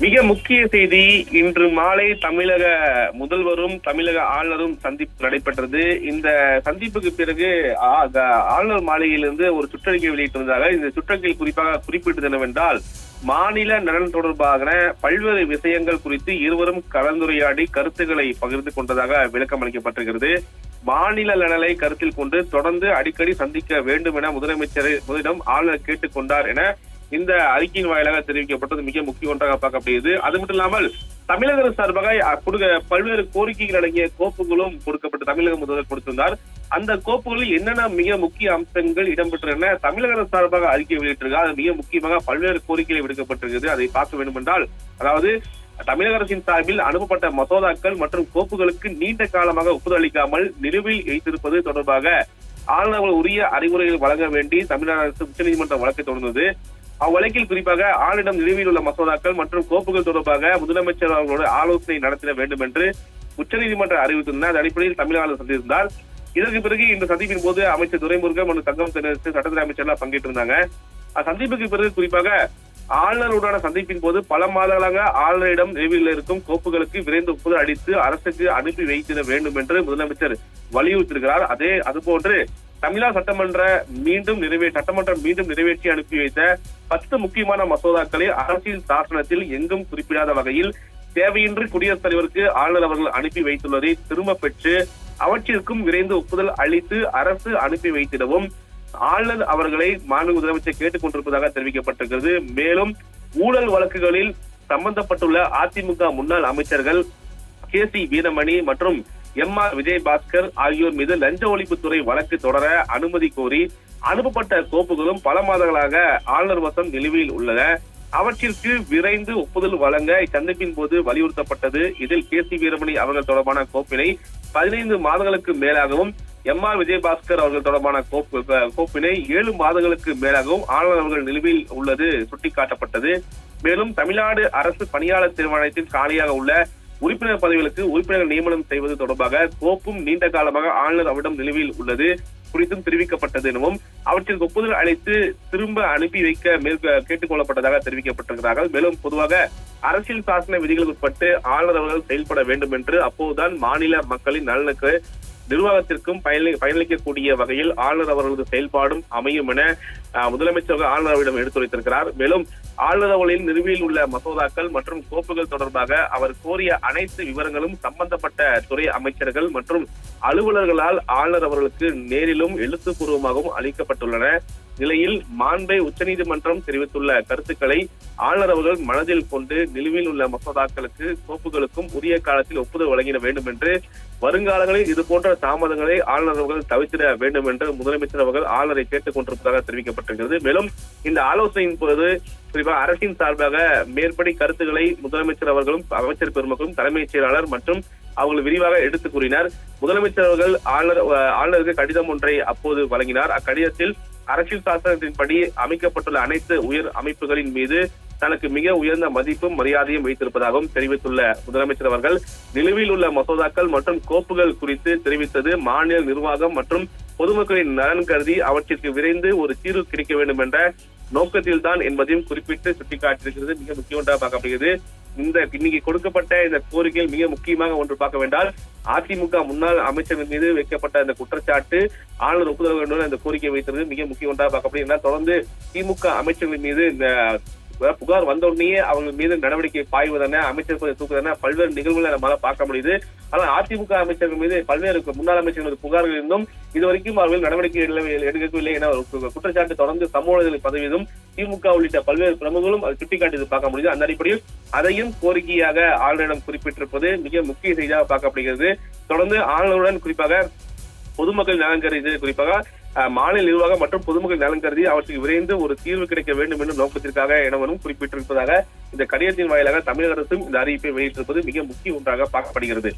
மிக முக்கிய செய்தி இன்று மாலை தமிழக முதல்வரும் தமிழக ஆளுநரும் சந்திப்பு நடைபெற்றது. இந்த சந்திப்புக்கு பிறகு ஆ- ஆளுநர் மாளிகையிலிருந்து ஒரு சுற்றறிக்கை வெளியிட்டிருந்தாங்க இந்த சுற்றறிக்கையில் குறிப்பாக குறிப்பிட்டது என்னவென்றால் மாநில நலன் தொடர்பான பல்வேறு விஷயங்கள் குறித்து இருவரும் கலந்துரையாடி கருத்துக்களை பகிர்ந்து கொண்டதாக விளக்கம் அளிக்கப்பட்டிருக்கிறது. மாநில நலனை கருத்தில் கொண்டு தொடர்ந்து அடிக்கடி சந்திக்க வேண்டும் என முதலமைச்சர் முதலிடம் ஆளுநர் கேட்டுக் கொண்டார் என இந்த அறிக்கையின் வாயிலாக தெரிவிக்கப்பட்டது மிக முக்கிய ஒன்றாக பார்க்கப்படுகிறது. அது மட்டும் இல்லாமல் தமிழக அரசு சார்பாக கொடுக்க பல்வேறு கோரிக்கைகள் அடங்கிய கோப்புகளும் கொடுக்கப்பட்டு தமிழக முதல்வர் கொடுத்திருந்தார். அந்த கோப்புகளில் என்னென்ன மிக முக்கிய அம்சங்கள் இடம்பெற்றன தமிழக அரசு சார்பாக அறிக்கை வெளியிட்டிருக்கார் அது மிக முக்கியமாக பல்வேறு கோரிக்கைகள் விடுக்கப்பட்டிருக்கிறது. அதை பார்க்க வேண்டும் என்றால் அதாவது தமிழக அரசின் சார்பில் அனுப்பப்பட்ட மசோதாக்கள் மற்றும் கோப்புகளுக்கு நீண்ட காலமாக ஒப்புதல் அளிக்காமல் நிலுவையில் வைத்திருப்பது தொடர்பாக ஆளுநர்கள் உரிய அறிவுரைகள் வழங்க வேண்டி தமிழக அரசு உச்சநீதிமன்றம் வழக்கை தொடர்ந்தது. அவ்வழக்கில் குறிப்பாக ஆளிடம் நிலுவையில் உள்ள மசோதாக்கள் மற்றும் கோப்புகள் தொடர்பாக முதலமைச்சர் அவர்களோடு ஆலோசனை நடத்திட வேண்டும் என்று உச்சநீதிமன்றம் அறிவித்திருந்தார். அந்த அடிப்படையில் தமிழக அரசு சந்தித்திருந்தார். இதற்கு பிறகு இந்த சந்திப்பின் போது அமைச்சர் துரைமுருகன் மற்றும் தங்கம் தென்னரசு சட்டத்துறை அமைச்சர்லாம் பங்கேற்றிருந்தாங்க. அந்த சந்திப்புக்கு பிறகு குறிப்பாக ஆளுநருடனான சந்திப்பின் போது பல மாதங்களாக ஆளுநரிடம் நிலுவையில் இருக்கும் கோப்புகளுக்கு விரைந்து ஒப்புதல் அளித்து அரசுக்கு அனுப்பி வைத்திட வேண்டும் என்று முதலமைச்சர் வலியுறுத்தியிருக்கிறார். அதே அதுபோன்று தமிழக சட்டமன்ற மீண்டும் நிறைவே சட்டமன்றம் மீண்டும் நிறைவேற்றி அனுப்பி வைத்த பத்து முக்கியமான மசோதாக்களை அரசியல் சாசனத்தில் எங்கும் குறிப்பிடாத வகையில் தேவையின்றி குடியரசுத் தலைவருக்கு ஆளுநர் அவர்கள் அனுப்பி வைத்துள்ளதை திரும்ப பெற்று அவற்றிற்கும் விரைந்து ஒப்புதல் அளித்து அரசு அனுப்பி வைத்திடவும் ஆளுநர் அவர்களை மாநில முதலமைச்சர் கேட்டுக் கொண்டிருப்பதாக தெரிவிக்கப்பட்டிருக்கிறது. மேலும் ஊழல் வழக்குகளில் சம்பந்தப்பட்டுள்ள அதிமுக முன்னாள் அமைச்சர்கள் கே சி வீரமணி மற்றும் எம் ஆர் விஜயபாஸ்கர் ஆகியோர் மீது லஞ்ச ஒழிப்புத்துறை வழக்கு தொடர அனுமதி கோரி அனுப்பப்பட்ட கோப்புகளும் பல மாதங்களாக ஆளுநர் வசம் நிலுவையில் உள்ளன. அவற்றிற்கு விரைந்து ஒப்புதல் வழங்க இச்சந்திப்பின் போது வலியுறுத்தப்பட்டது. இதில் கே சி வீரமணி அவர்கள் தொடர்பான கோப்பினை பதினைந்து மாதங்களுக்கு மேலாகவும் எம் ஆர் விஜயபாஸ்கர் அவர்கள் தொடர்பான கோப்பு கோப்பினை ஏழு மாதங்களுக்கு மேலாகவும் ஆளுநர் அவர்கள் நிலுவையில் உள்ளது சுட்டிக்காட்டப்பட்டது. மேலும் தமிழ்நாடு அரசு பணியாளர் தீர்மானத்தின் காலியாக உள்ள உறுப்பினர் பதவிகளுக்கு உறுப்பினர்கள் நியமனம் செய்வது தொடர்பாக கோப்பும் நீண்ட காலமாக ஆளுநர் அவரிடம் நிலுவையில் உள்ளது. குறித்தும் தெரிவிக்கப்பட்டது எனவும் அவற்றிற்கு ஒப்புதல் அளித்து திரும்ப அனுப்பி வைக்க மேற்க கேட்டுக்கொள்ளப்பட்டதாக தெரிவிக்கப்பட்டிருக்கிறார்கள் மேலும் பொதுவாக அரசியல் சாசன விதிகளுக்கு உட்பட்டு ஆளுநர் அவர்கள் செயல்பட வேண்டும் என்று அப்போதுதான் மாநில மக்களின் நலனுக்கு நிர்வாகத்திற்கும் பயனளிக்கக்கூடிய வகையில் ஆளுநர் அவர்களது செயல்பாடும் அமையும் என முதலமைச்சர் ஆளுநர் அவரிடம் எடுத்துரைத்திருக்கிறார். மேலும் ஆளுநர் நிறுவியில் உள்ள மசோதாக்கள் மற்றும் கோப்புகள் தொடர்பாக அவர் கோரிய அனைத்து விவரங்களும் சம்பந்தப்பட்ட துறை அமைச்சர்கள் மற்றும் அலுவலர்களால் ஆளுநர் அவர்களுக்கு நேரிலும் எழுத்துப்பூர்வமாகவும் அளிக்கப்பட்டுள்ளன. நிலையில் மாண்பை உச்சநீதிமன்றம் தெரிவித்துள்ள கருத்துக்களை ஆளுநர் அவர்கள் மனதில் கொண்டு நிலுவையில் உள்ள மசோதாக்களுக்கு கோப்புகளுக்கும் உரிய காலத்தில் ஒப்புதல் வழங்கிட வேண்டும் என்று வருங்காலங்களில் இது போன்ற தாமதங்களை ஆளுநர் அவர்கள் தவிர்த்திட வேண்டும் என்று முதலமைச்சர் அவர்கள் ஆளுநரை கேட்டுக் கொண்டிருப்பதாக தெரிவிக்கப்பட்டிருக்கிறது. மேலும் இந்த ஆலோசனையின் போது குறிப்பாக அரசின் சார்பாக மேற்படி கருத்துக்களை முதலமைச்சர் அவர்களும் அமைச்சர் பெருமக்களும் தலைமைச் செயலாளர் மற்றும் அவர்கள் விரிவாக எடுத்து கூறினார். முதலமைச்சர் அவர்கள் ஆளுநர் ஆளுநருக்கு கடிதம் ஒன்றை அப்போது வழங்கினார். அக்கடிதத்தில் அரசியல் சாசனத்தின்படி அமைக்கப்பட்டுள்ள அனைத்து உயர் அமைப்புகளின் மீது தனக்கு மிக உயர்ந்த மதிப்பும் மரியாதையும் வைத்திருப்பதாகவும் தெரிவித்துள்ள முதலமைச்சர் அவர்கள் நிலுவையில் உள்ள மசோதாக்கள் மற்றும் கோப்புகள் குறித்து தெரிவித்தது மாநில நிர்வாகம் மற்றும் பொதுமக்களின் நலன் கருதி அவற்றிற்கு விரைந்து ஒரு தீர்வு கிடைக்க வேண்டும் என்ற நோக்கத்தில் தான் என்பதையும் குறிப்பிட்டு சுட்டிக்காட்டியிருக்கிறது. மிக முக்கியமாக பார்க்கப்படுகிறது. இந்த இன்னைக்கு கொடுக்கப்பட்ட இந்த கோரிக்கையில் மிக முக்கியமாக ஒன்று பார்க்க வேண்டால் அதிமுக முன்னாள் அமைச்சர்கள் மீது வைக்கப்பட்ட இந்த குற்றச்சாட்டு ஆளுநர் ஒப்புதல் வேண்டும் அந்த கோரிக்கை வைத்தது மிக முக்கியம் ஒன்றாக ஏன்னா தொடர்ந்து திமுக அமைச்சர்கள் மீது இந்த புகார் வந்த உடனேயே அவங்க மீது நடவடிக்கை பாய்வதென அமைச்சர் பதவி பல்வேறு நிகழ்வுகளை நம்மளால பார்க்க முடியுது. ஆனால் அதிமுக அமைச்சர்கள் மீது பல்வேறு முன்னாள் அமைச்சர்கள் புகார்கள் இருந்தும் இதுவரைக்கும் அவர்கள் நடவடிக்கை எடுக்கவில்லை என ஒரு குற்றச்சாட்டு தொடர்ந்து சமூக பதவியதும் திமுக உள்ளிட்ட பல்வேறு பிரமுகர்களும் அதை சுட்டிக்காட்டியது பார்க்க முடியுது. அந்த அடிப்படையில் அதையும் கோரிக்கையாக ஆளுநரிடம் குறிப்பிட்டிருப்பது மிக முக்கிய செய்தியாக பார்க்கப்படுகிறது. தொடர்ந்து ஆளுநருடன் குறிப்பாக பொதுமக்கள் நலன் கருதி குறிப்பாக மாநில நிர்வாகம் மற்றும் பொதுமக்கள் நலன் கருதி அவற்றுக்கு விரைந்து ஒரு தீர்வு கிடைக்க வேண்டும் என்னும் நோக்கத்திற்காக எனவனும் குறிப்பிட்டிருப்பதாக இந்த கடிதத்தின் வாயிலாக தமிழக அரசும் இந்த அறிவிப்பை வெளியிட்டிருப்பது மிக முக்கிய ஒன்றாக பார்க்கப்படுகிறது.